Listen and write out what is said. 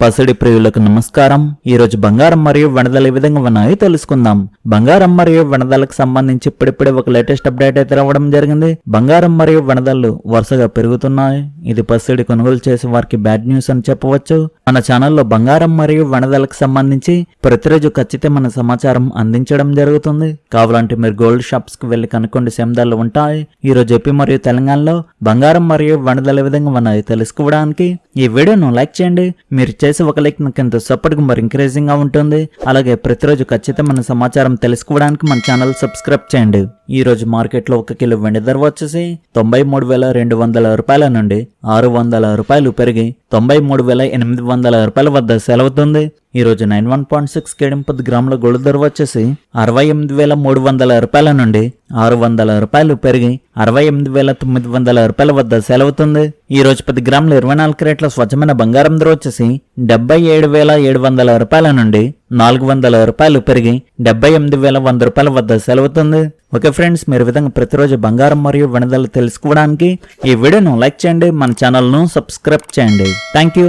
పసిడి ప్రియులకు నమస్కారం. ఈరోజు బంగారం మరియు వెనదలు ఏ విధంగా ఉన్నాయో తెలుసుకుందాం. బంగారం మరియు వెనదలకు సంబంధించి ఇప్పుడిప్పుడే ఒక లేటెస్ట్ అప్డేట్ అయితే రావడం జరిగింది. బంగారం మరియు వెనదలు వరుసగా పెరుగుతున్నాయి. ఇది పసిడి కొనుగోలు చేసే వారికి బ్యాడ్ న్యూస్ అని చెప్పవచ్చు. మన ఛానల్లో బంగారం మరియు వెనదలకు సంబంధించి ప్రతిరోజు ఖచ్చితమైన సమాచారం అందించడం జరుగుతుంది. కావాలంటే మీరు గోల్డ్ షాప్స్కి వెళ్ళి కనుక్కోండి. సేమ్ ఉంటాయి. ఈ రోజు ఏపీ మరియు తెలంగాణలో బంగారం మరియు వెనదలు ఏ విధంగా ఉన్నాయో తెలుసుకోవడానికి ఈ వీడియోను లైక్ చేయండి. మీరు చేసే ఒక లైక్ నాకు ఎంతో సపోర్ట్గా మరి ఎంకరేజింగ్గా ఉంటుంది. అలాగే ప్రతిరోజు ఖచ్చితమైన సమాచారం తెలుసుకోవడానికి మన ఛానల్ సబ్స్క్రైబ్ చేయండి. ఈరోజు మార్కెట్లో ఒక కిలో వెండి ధర వచ్చేసి తొంభై మూడు వేల రెండు వందల రూపాయల నుండి ఆరు వందల రూపాయలు పెరిగి తొంభై మూడు వేల ఎనిమిది వందల రూపాయల వద్ద సెలవుతుంది. ఈ రోజు నైన్ వన్ పాయింట్ సిక్స్ కేడింపది గ్రాముల గోల్డ్ ధర వచ్చేసి అరవై ఎనిమిది వేల మూడు వందల రూపాయల నుండి ఆరు వందల రూపాయలు పెరిగి అరవై ఎనిమిది వేల తొమ్మిది వందల రూపాయల వద్ద సెలవుతుంది. ఈ రోజు పది గ్రాముల ఇరవై నాలుగు క్రేట్ల స్వచ్ఛమైన బంగారం ధర వచ్చేసి డెబ్బై ఏడు వేల ఏడు వందల రూపాయల నుండి నాలుగు వందల రూపాయలు పెరిగి డెబ్బై ఎనిమిది వేల వంద రూపాయల వద్ద సెలవుతుంది. ఓకే ఫ్రెండ్స్ మీరు విధంగా ప్రతిరోజు బంగారం మరియు వెనదలు తెలుసుకోవడానికి ఈ వీడియోను లైక్ చేయండి మన ఛానల్ను సబ్స్క్రైబ్ చేయండి. Thank you.